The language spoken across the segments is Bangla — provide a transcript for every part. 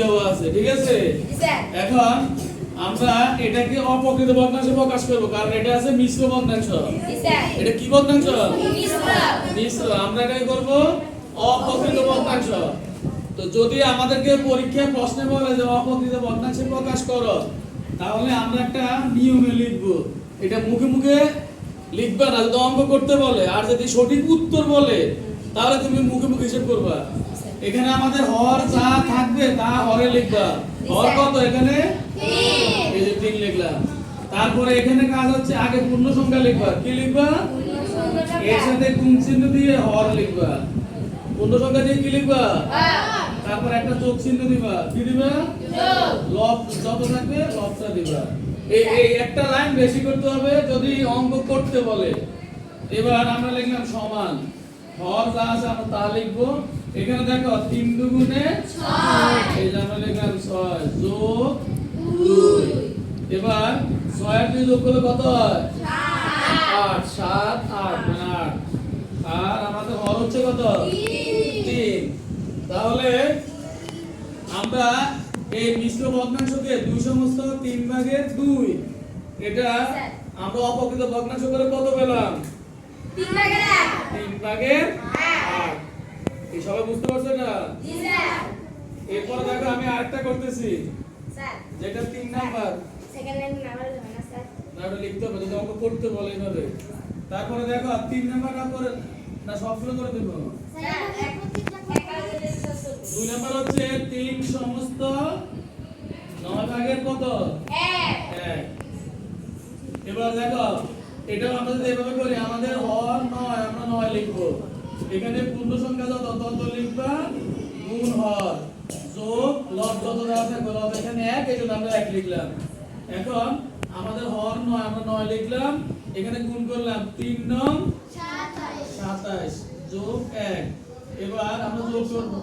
দেওয়া আছে ঠিক আছে? স্যার। এখন আমরা এটাকে অপ্রকৃত ভগ্নাংশে প্রকাশ করব কারণ এটা আছে মিশ্র ভগ্নাংশ এটা কি ভগ্নাংশ মিশ্র। মিশ্র। আমরা এটাকে করব অপ্রকৃত ভগ্নাংশ তো যদি আমাদেরকে পরীক্ষায় প্রশ্নে বলে যে অপ্রকৃত ভগ্নাংশে প্রকাশ করো তাহলে আমরা একটা নিয়মে লিখব। এটা মুখে মুখে লিখবা না যদি অঙ্ক করতে বলে আর যদি সঠিক উত্তর বলে তাহলে তুমি মুখে মুখে হিসেব করবা। এখানে আমাদের হর যা থাকবে তা হরে লিখবা। হর কত এখানে? এই যে তিন লিখলাম তারপরে এখানে কাজ হচ্ছে আগে পূর্ণ সংখ্যা লিখবা। কি লিখবা? এর সাথে গুণ চিহ্ন দিয়ে হর লিখবা। পূর্ণ সংখ্যা দিয়ে কি লিখবা? তারপর একটা যোগ চিহ্ন দিবা। কি দিবা? লব যত থাকবে লবটা দিবা। এই এই একটা লাইন বেশি করতে হবে যদি অঙ্ক করতে বলে। এবার আমরা লিখলাম সমান। হর যা আছে আমরা তা লিখব। এখানে দেখো তিন দুগুণে এই যে আমরা লিখলাম ছয় যোগ দুই। এবার ছয়ের দুই যোগ করলে কত হয়? আট। সাত আট মানে আট। আর আমাদের হর হচ্ছে কত? তিন। তাহলে আমরা এই মিশ্র ভগ্নাংশকে দুই সমস্ত তিন ভাগের দুই। এটা আমরা অপকৃত ভগ্নাংশ করে কত পেলাম? তিন ভাগের তিন ভাগের আট। এই সবাই বুঝতে পারছ না? এরপর দেখো আমি আরেকটা করতেছি। যেটা তিন নাম্বার। নাম্বার না না ওটা লিখতে হবে যদি করতে বলে তারপরে দেখো তিন নাম্বারটা করে না সবগুলো করে দেবো? দুই নাম্বার হচ্ছে তিন সমস্ত নয় ভাগের কত? এক। এবার দেখো এটাও আমরা যদি এভাবে করি আমাদের হর নয় আমরা নয় লিখব এখানে পূর্ণ সংখ্যা যত তত লিখবা গুণ হর যোগ লব যত দেওয়া থাকবে লব এখানে এক এই জন্য আমরা এক লিখলাম। এখন আমাদের হর নয় আমরা নয় লিখলাম। এখানে গুণ করলাম তিন নং সাতাশ যোগ এক। এবার আমরা যোগ করব।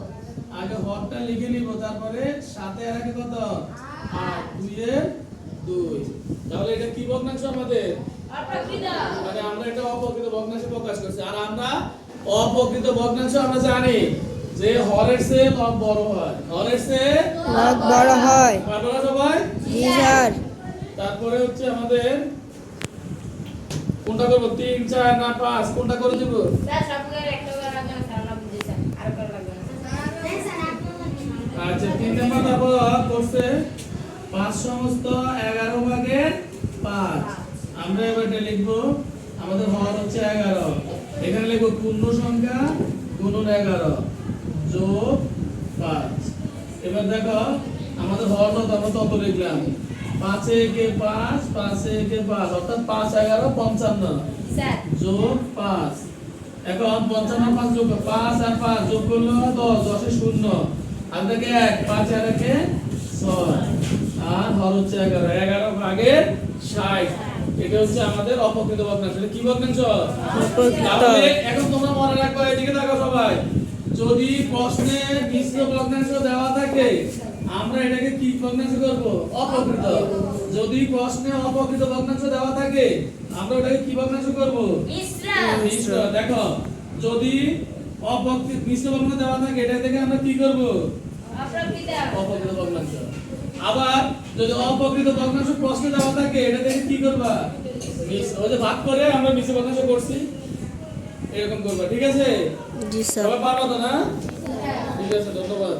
আগে হরটা লিখে নিব তারপরে সাথে আর আগে কত? আট। দুইয়ের দুই। তাহলে এটা কি ভগ্নাংশ আমাদের? মানে আমরা এটা অপ্রকৃত ভগ্নাংশে প্রকাশ করছি। আর আমরা অপকৃত ভগ্নাংশ আমরা জানি যে হরের সে লব বড় হয়। হরের সে লব বড় হয়। পারব সবাই? জি স্যার তারপরে হচ্ছে আমাদের কোনটা করব? 3 4 না 5 কোনটা করে দেব স্যার সবগুলোর একটা করে রাখবেন স্যার না বুঝি স্যার আর করে রাখবেন আচ্ছা তিন নম্বর তারপর করতে 5 সমস্ত 11 ভাগের 5 আমরা এবারে লিখব আমাদের হর হচ্ছে 11 দেখো পূর্ণ সংখ্যা গুণন এগারো যোগ পাঁচ। এবার দেখো আমাদের হওয়ার আমরা তত লিখলাম। পাঁচে একে পাঁচ পাঁচে একে পাঁচ অর্থাৎ পাঁচ এগারো পঞ্চান্ন। যোগ পাঁচ। এখন পঞ্চান্ন পাঁচ যোগ পাঁচ আর পাঁচ যোগ করল দশ দশে শূন্য। আর তাকে এক পাঁচ আর একে ছয়। আর হর হচ্ছে এগারো এগারো ভাগের ষাট। এটা হচ্ছে আমাদের অপকৃত ভগ্নাংশ এটা কি ভগ্নাংশ তাহলে এখন তোমরা মনে এদিকে দেখো সবাই। যদি প্রশ্নে মিশ্র ভগ্নাংশ দেওয়া থাকে আমরা এটাকে কি ভগ্নাংশ করব? অপকৃত। যদি প্রশ্নে অপকৃত ভগ্নাংশ দেওয়া থাকে আমরা ওটাকে কি ভগ্নাংশ করব? মিশ্র। মিশ্র দেখো। যদি অপকৃত মিশ্র ভগ্নাংশ দেওয়া থাকে এটা থেকে আমরা কি করব? অপকৃত। ভগ্নাংশ আবার যদি অপকৃত ভগ্নাংশ প্রশ্নে দেওয়া থাকে এটা দেখে কি করবা? ওই যে ভাগ করে আমরা মিশ্র ভগ্নাংশ করছি। এরকম করবা ঠিক আছে? জি স্যার। সবাই পারবা তো না? ঠিক আছে ধন্যবাদ।